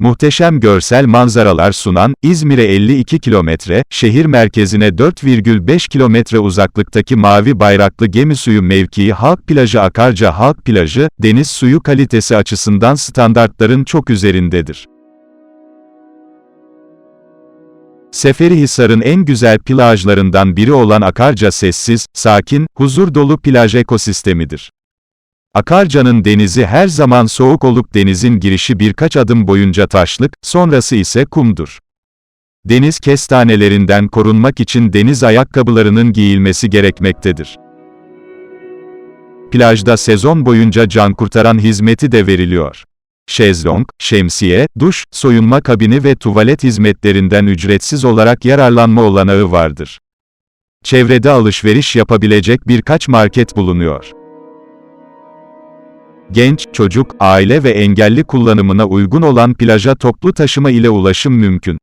Muhteşem görsel manzaralar sunan, İzmir'e 52 kilometre, şehir merkezine 4,5 kilometre uzaklıktaki mavi bayraklı gemi suyu mevkii Halk Plajı Akarca Halk Plajı, deniz suyu kalitesi açısından standartların çok üzerindedir. Seferihisar'ın en güzel plajlarından biri olan Akarca sessiz, sakin, huzur dolu plaj ekosistemidir. Akarca'nın denizi her zaman soğuk olup denizin girişi birkaç adım boyunca taşlık, sonrası ise kumdur. Deniz kestanelerinden korunmak için deniz ayakkabılarının giyilmesi gerekmektedir. Plajda sezon boyunca can kurtaran hizmeti de veriliyor. Şezlong, şemsiye, duş, soyunma kabini ve tuvalet hizmetlerinden ücretsiz olarak yararlanma olanağı vardır. Çevrede alışveriş yapabilecek birkaç market bulunuyor. Genç, çocuk, aile ve engelli kullanımına uygun olan plaja toplu taşıma ile ulaşım mümkün.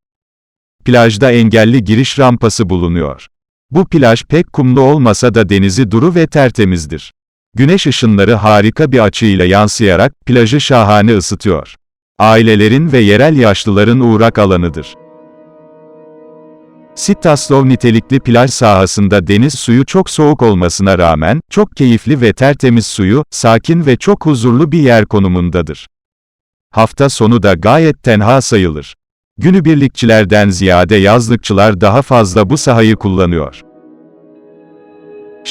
Plajda engelli giriş rampası bulunuyor. Bu plaj pek kumlu olmasa da denizi duru ve tertemizdir. Güneş ışınları harika bir açıyla yansıyarak plajı şahane ısıtıyor. Ailelerin ve yerel yaşlıların uğrak alanıdır. Sitaslov nitelikli plaj sahasında deniz suyu çok soğuk olmasına rağmen, çok keyifli ve tertemiz suyu, sakin ve çok huzurlu bir yer konumundadır. Hafta sonu da gayet tenha sayılır. Günübirlikçilerden ziyade yazlıkçılar daha fazla bu sahayı kullanıyor.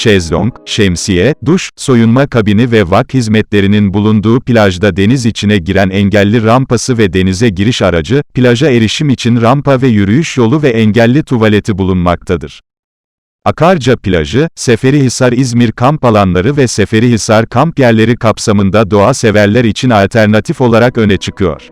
Şezlong, şemsiye, duş, soyunma kabini ve vak hizmetlerinin bulunduğu plajda deniz içine giren engelli rampası ve denize giriş aracı, plaja erişim için rampa ve yürüyüş yolu ve engelli tuvaleti bulunmaktadır. Akarca plajı, Seferihisar İzmir kamp alanları ve Seferihisar kamp yerleri kapsamında doğa severler için alternatif olarak öne çıkıyor.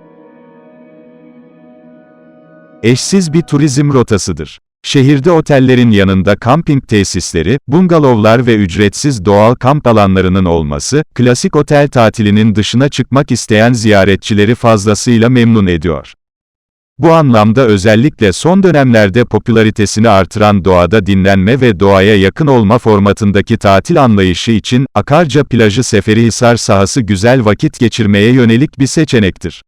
Eşsiz bir turizm rotasıdır. Şehirde otellerin yanında kamping tesisleri, bungalovlar ve ücretsiz doğal kamp alanlarının olması, klasik otel tatilinin dışına çıkmak isteyen ziyaretçileri fazlasıyla memnun ediyor. Bu anlamda özellikle son dönemlerde popülaritesini artıran doğada dinlenme ve doğaya yakın olma formatındaki tatil anlayışı için, Akarca plajı Seferihisar sahası güzel vakit geçirmeye yönelik bir seçenektir.